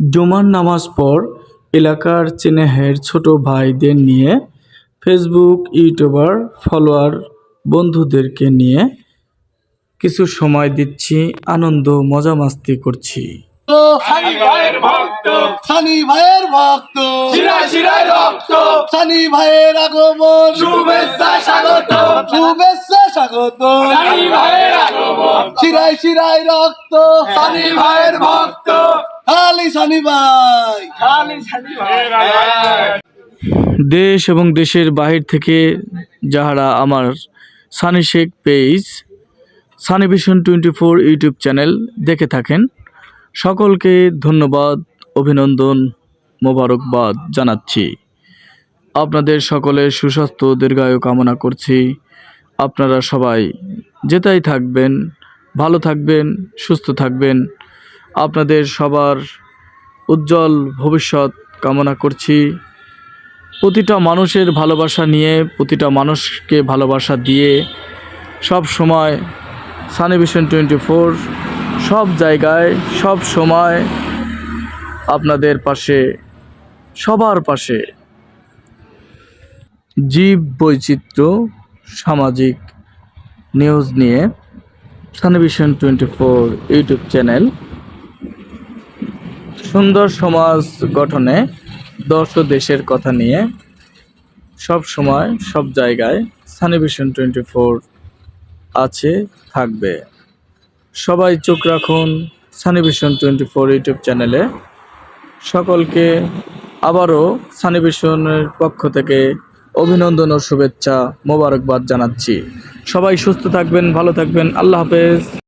জুমার নামাজ পর এলাকার চেনেহের ছোট ভাইদের নিয়ে ফেসবুক ইউটিউবার ফলোয়ার বন্ধুদেরকে নিয়ে কিছু সময় দিচ্ছি আনন্দ মজা মাস্তি করছি। সানি ভাইয়ের ভক্ত সানি ভাইয়ের ভক্ত। শিরায় শিরায় রক্ত। সানি ভাইয়ের আগমন। শুভেচ্ছা স্বাগত। শুভেচ্ছা স্বাগত। সানি ভাইয়ের আগমন। শিরায় শিরায় রক্ত। সানি ভাইয়ের ভক্ত। খালি সানি ভাই। খালি সানি ভাইয়ের দেশ এবং দেশের বাহির থেকে যাহারা আমার Sunny Sheikh page Sunny Vision twenty four YouTube channel দেখে থাকেন সকলকে ধন্যবাদ অভিনন্দন মোবারকবাদ জানাচ্ছি। আপনাদের সকলের সুস্বাস্থ্য দীর্ঘায়ু কামনা করছি। আপনারা সবাই যেতাই থাকবেন ভালো থাকবেন সুস্থ থাকবেন। আপনাদের সবার উজ্জ্বল ভবিষ্যৎ কামনা করছি। প্রতিটা মানুষের ভালোবাসা নিয়ে, প্রতিটা মানুষকে ভালোবাসা দিয়ে সব সময় সানিভিশন টোয়েন্টি ফোর, সব জায়গায়, সব সময় আপনাদের পাশে, সবার পাশে। জীব বৈচিত্র্য, সামাজিক নিউজ নিয়ে Sunny Vision twenty four YouTube channel সুন্দর সমাজ গঠনে দশ দেশের কথা নিয়ে সব সময়, সব জায়গায় সানিভিশন টোয়েন্টি ফোর আছে, থাকবে। সবাই চোখ রাখুন সানিভিশন টোয়েন্টি ফোর ইউটিউব চ্যানেলে। সকলকে আবারও সানিভিশনের পক্ষ থেকে অভিনন্দন ও শুভেচ্ছা মোবারকবাদ জানাচ্ছি। সবাই সুস্থ থাকবেন, ভালো থাকবেন। আল্লাহ হাফেজ।